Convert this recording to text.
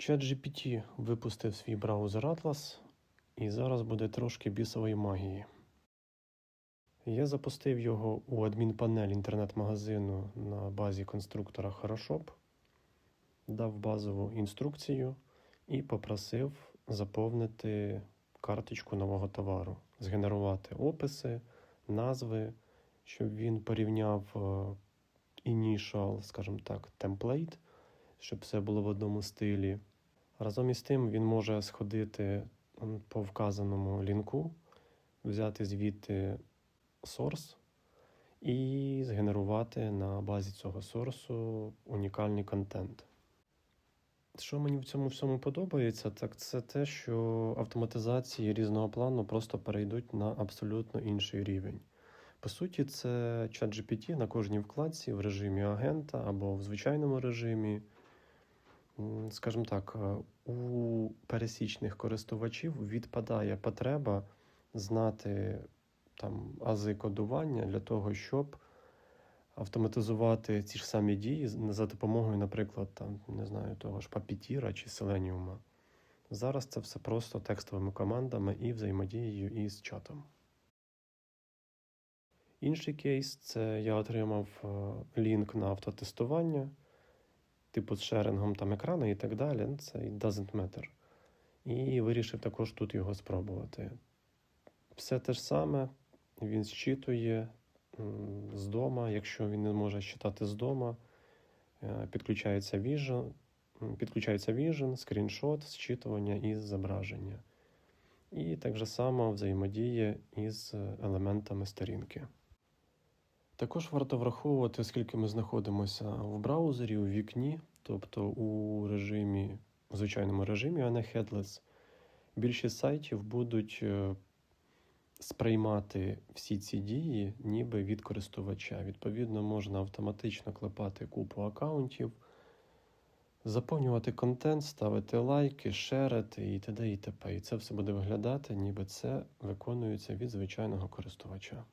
ChatGPT випустив свій браузер Atlas, і зараз буде трошки бісової магії. Я запустив його у адмінпанель інтернет-магазину на базі конструктора Хорошоп, дав базову інструкцію і попросив заповнити карточку нового товару, згенерувати описи, назви, щоб він порівняв е, initial, скажімо так, темплейт, щоб все було в одному стилі. Разом із тим він може сходити по вказаному лінку, взяти звідти source і згенерувати на базі цього сорсу унікальний контент. Що мені в цьому всьому подобається, так це те, що автоматизації різного плану просто перейдуть на абсолютно інший рівень. По суті, це ChatGPT на кожній вкладці в режимі агента або в звичайному режимі. Скажімо так, е, у пересічних користувачів відпадає потреба знати там ази кодування для того, щоб автоматизувати ці ж самі дії за допомогою, наприклад, там, не знаю, того ж Puppeteer чи Selenium. Зараз це все просто текстовими командами і взаємодією із чатом. Інший кейс це я отримав е, лінк на автотестування, типу з шерингом там екрану і так далі. Ну, Це doesn't matter. І вирішив також тут його спробувати. Все те ж саме, він зчитує з дома, якщо він не може читати з дома, е, підключається Vision, підключається Vision, скріншот, зчитування і зображення. І так же само взаємодіє із е, елементами сторінки. Також варто враховувати, оскільки ми знаходимося в браузері, у вікні, тобто у режимі, в звичайному режимі, а не headless, більшість сайтів будуть е, сприймати всі ці дії ніби від користувача. Відповідно, можна автоматично клепати купу аккаунтів, заповнювати контент, ставити лайки, шерити і т.д. і т.п. І це все буде виглядати, ніби це виконується від звичайного користувача.